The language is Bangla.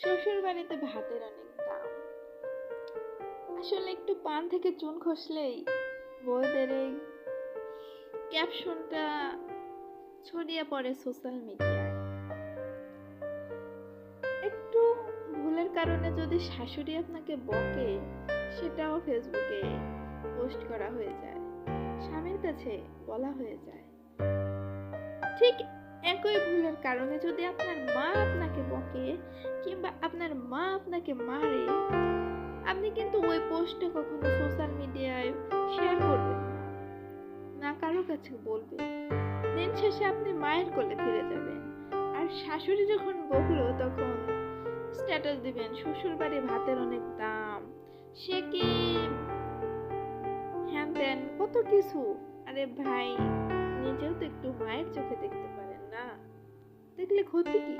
শ্বশুর বাড়িতে ভাতের অনেক দাম। আসলে একটু পান থেকে চুন খসলেই বউদের এই ক্যাপশনটা ছড়িয়ে পড়ে সোশ্যাল মিডিয়ায়। একটু ভুলের কারণে যদি শাশুড়ি আপনাকে বকে, সেটাও ফেসবুকে পোস্ট করা হয়ে যায়। স্বামীর কাছে বলা হয়ে যায়। ঠিক একই ভুলের কারণে যদি আপনার মা আপনাকে বকে কিংবা আপনার মা আপনাকে মারে, আপনি কিন্তু ওই পোস্টটা কখনো সোশ্যাল মিডিয়ায় শেয়ার করবেন না। কারও কাছে বলবেন। দিন শেষে আপনি মায়ের কোলে ফিরে যাবেন। আর শাশুড়ি যখন বকলো তখন স্ট্যাটাস দিবেন শ্বশুর বাড়ি ভাতের অনেক দাম। সে কি হ্যান ত্যান কত কিছু? আরে ভাই, নিজেও তো একটু মায়ের চোখে দেখতে পারেন না। দেখলে ক্ষতি কি?